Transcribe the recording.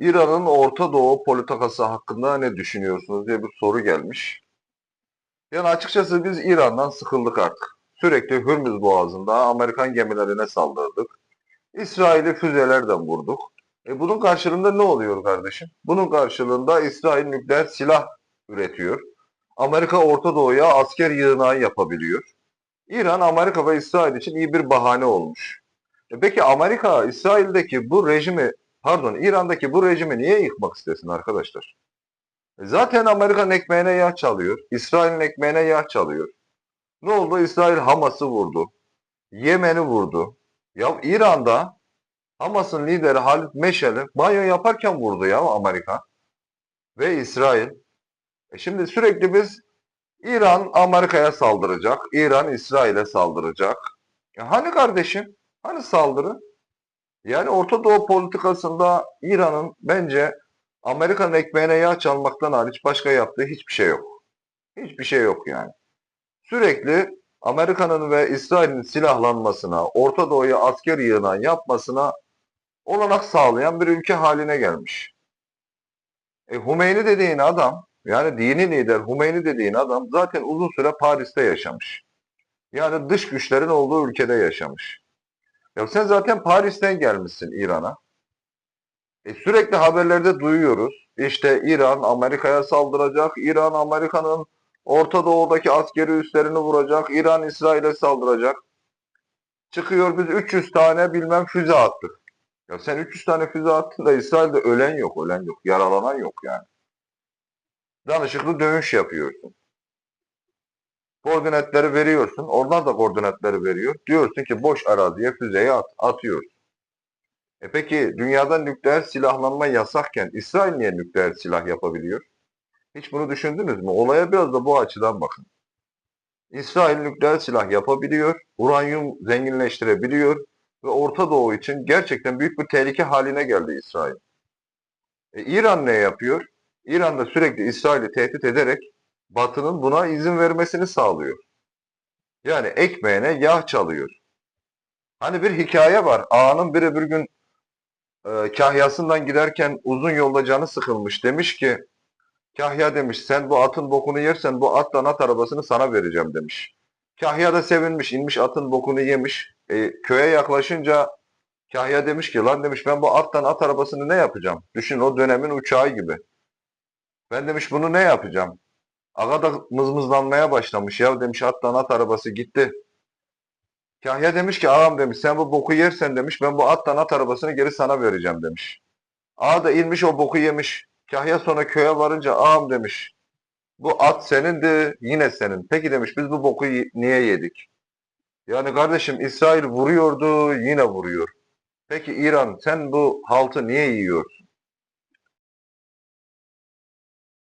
İran'ın Orta Doğu politikası hakkında ne düşünüyorsunuz diye bir soru gelmiş. Yani açıkçası biz İran'dan sıkıldık artık. Sürekli Hürmüz Boğazı'nda Amerikan gemilerine saldırdık. İsrail'i füzelerden vurduk. E bunun karşılığında ne oluyor kardeşim? Bunun karşılığında İsrail nükleer silah üretiyor. Amerika Orta Doğu'ya asker yığınağı yapabiliyor. İran, Amerika ve İsrail için iyi bir bahane olmuş. E peki Amerika, İsrail'deki bu rejimi, pardon İran'daki bu rejimi niye yıkmak istesin arkadaşlar? E zaten Amerika'nın ekmeğine yağ çalıyor. İsrail'in ekmeğine yağ çalıyor. Ne oldu? İsrail Hamas'ı vurdu. Yemen'i vurdu. Ya İran'da Hamas'ın lideri Halit Meşal'i banyo yaparken vurdu ya Amerika. Ve İsrail. E şimdi sürekli biz İran Amerika'ya saldıracak, İran İsrail'e saldıracak. Ya hani kardeşim? Hani saldırı? Yani Orta Doğu politikasında İran'ın bence Amerika'nın ekmeğine yağ çalmaktan hariç başka yaptığı hiçbir şey yok. Hiçbir şey yok yani. Sürekli Amerika'nın ve İsrail'in silahlanmasına, Orta Doğu'ya asker yığınağı yapmasına olanak sağlayan bir ülke haline gelmiş. E, Hümeyni dediğin adam, yani dini lider Hümeyni dediğin adam zaten uzun süre Paris'te yaşamış. Yani dış güçlerin olduğu ülkede yaşamış. Ya sen zaten Paris'ten gelmişsin İran'a. E, sürekli haberlerde duyuyoruz. İşte İran Amerika'ya saldıracak, İran Amerika'nın Orta Doğu'daki askeri üslerini vuracak, İran İsrail'e saldıracak. Çıkıyor biz 300 tane bilmem füze attık. Ya sen 300 tane füze attın da İsrail'de ölen yok, ölen yok, yaralanan yok yani. Danışıklı dövüş yapıyorsun. Koordinatları veriyorsun, oradan da koordinatları veriyor. Diyorsun ki boş araziye füzeyi at, atıyorsun. E peki dünyada nükleer silahlanma yasakken İsrail niye nükleer silah yapabiliyor? Hiç bunu düşündünüz mü? Olaya biraz da bu açıdan bakın. İsrail nükleer silah yapabiliyor, uranyum zenginleştirebiliyor ve Orta Doğu için gerçekten büyük bir tehlike haline geldi İsrail. E, İran ne yapıyor? İran da sürekli İsrail'i tehdit ederek Batı'nın buna izin vermesini sağlıyor. Yani ekmeğine yağ çalıyor. Hani bir hikaye var. Ağanın bir gün e, kahyasından giderken uzun yolda canı sıkılmış. Demiş ki Kahya demiş sen bu atın bokunu yersen bu atla at arabasını sana vereceğim demiş. Kahya da sevinmiş inmiş atın bokunu yemiş. E, köye yaklaşınca Kahya demiş ki lan demiş ben bu attan at arabasını ne yapacağım? Düşün o dönemin uçağı gibi. Ben demiş bunu ne yapacağım? Aga da mızmızlanmaya başlamış. Ya demiş attan at arabası gitti. Kahya demiş ki ağam demiş sen bu boku yersen demiş ben bu attan at arabasını geri sana vereceğim demiş. Ağa da inmiş o boku yemiş. Kahya sonra köye varınca ağam demiş. Bu at senindi yine senin. Peki demiş biz bu boku niye yedik? Yani kardeşim İsrail vuruyordu yine vuruyor. Peki İran sen bu haltı niye yiyorsun?